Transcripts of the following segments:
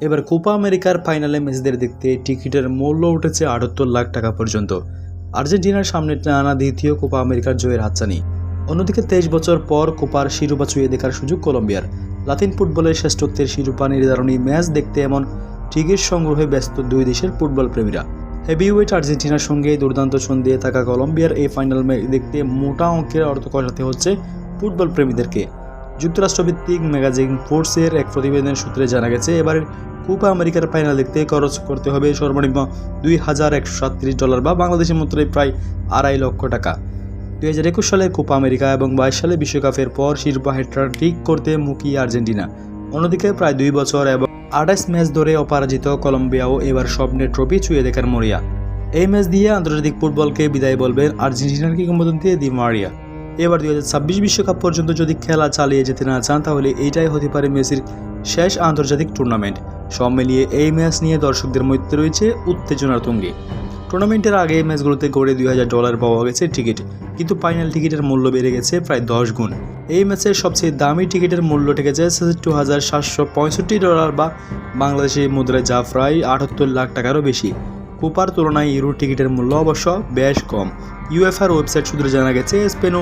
এবার কোপা আমেরিকার ফাইনালে ম্যাচদের দেখতে টিকিটের মূল্য উঠেছে আটাত্তর লাখ টাকা পর্যন্ত। আর্জেন্টিনার সামনে টানা দ্বিতীয় কোপা আমেরিকার জয়ের হাতছানি। অন্যদিকে তেইশ বছর পর কোপার শিরোপা ছুঁয়ে দেখার সুযোগ কলম্বিয়ার। লাতিন ফুটবলের শ্রেষ্ঠত্বের শিরোপা নির্ধারণী ম্যাচ দেখতে এমন টিকিট সংগ্রহে ব্যস্ত দুই দেশের ফুটবল প্রেমীরা হেভিওয়েট আর্জেন্টিনার সঙ্গে দুর্দান্ত সন্ধিয়ে থাকা কলম্বিয়ার এই ফাইনাল ম্যাচ দেখতে মোটা অঙ্কের অর্থ কষাতে হচ্ছে ফুটবল প্রেমীদেরকে যুক্তরাষ্ট্রভিত্তিক ম্যাগাজিন ফোর্সের এক প্রতিবেদনের সূত্রে জানা গেছে এবারের কোপা আমেরিকার ফাইনাল দেখতে খরচ করতে হবে সর্বনিম্ন দুই হাজার একশো সাতত্রিশ ডলার বা বাংলাদেশের মুদ্রায় প্রায় আড়াই লক্ষ টাকা। দুই হাজার একুশ সালে কোপা আমেরিকা এবং বাইশ সালে বিশ্বকাপের পর শিরোপা হেট্রা ঠিক করতে মুখী আর্জেন্টিনা। অন্যদিকে প্রায় দুই বছর এবং আঠাশ ম্যাচ ধরে অপরাজিত কলম্বিয়াও এবার স্বপ্নের ট্রফি ছুঁয়ে দেখার মরিয়া। এই ম্যাচ দিয়ে আন্তর্জাতিক ফুটবলকে বিদায় বলবেন আর্জেন্টিনার কিংবদন্তি দি মারিয়া। এবার দুই বিশ্বকাপ পর্যন্ত যদি খেলা চালিয়ে যেতে না চান, তাহলে এইটাই হতে পারে মেসির শেষ আন্তর্জাতিক টুর্নামেন্ট। সব মিলিয়ে এই ম্যাচ নিয়ে দর্শকদের মধ্যে রয়েছে উত্তেজনার তুঙ্গে। টুর্নামেন্টের আগে এই ম্যাচগুলোতে গড়ে দুই হাজার ডলার পাওয়া গেছে টিকিট, কিন্তু ফাইনাল টিকিটের মূল্য বেড়ে গেছে প্রায় দশ গুণ। এই ম্যাচের সবচেয়ে দামি টিকিটের মূল্য ঠেকেছে টু হাজার সাতশো পঁয়ষট্টি ডলার বা বাংলাদেশি মুদ্রায় যা প্রায় আটাত্তর লাখ টাকারও বেশি। কোপার তুলনায় ইউরো টিকিটের মূল্য অবশ্য বেশ কম। ইউএফআর ওয়েবসাইট সূত্রে জানা গেছে, স্পেন ও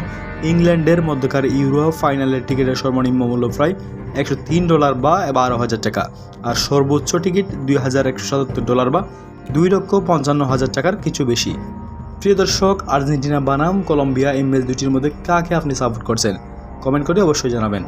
ইংল্যান্ডের মধ্যকার ইউরো ফাইনালের টিকিটের সর্বনিম্ন মূল্য প্রায় একশো তিন ডলার বা বারো হাজার টাকা, আর সর্বোচ্চ টিকিট দুই হাজার একশো সাতাত্তর ডলার বা দুই লক্ষ পঞ্চান্ন হাজার টাকার কিছু বেশি। প্রিয় দর্শক, আর্জেন্টিনা বানাম, কলম্বিয়া এই দুটির মধ্যে কাকে আপনি সাপোর্ট করছেন? কমেন্ট করে অবশ্যই জানাবেন।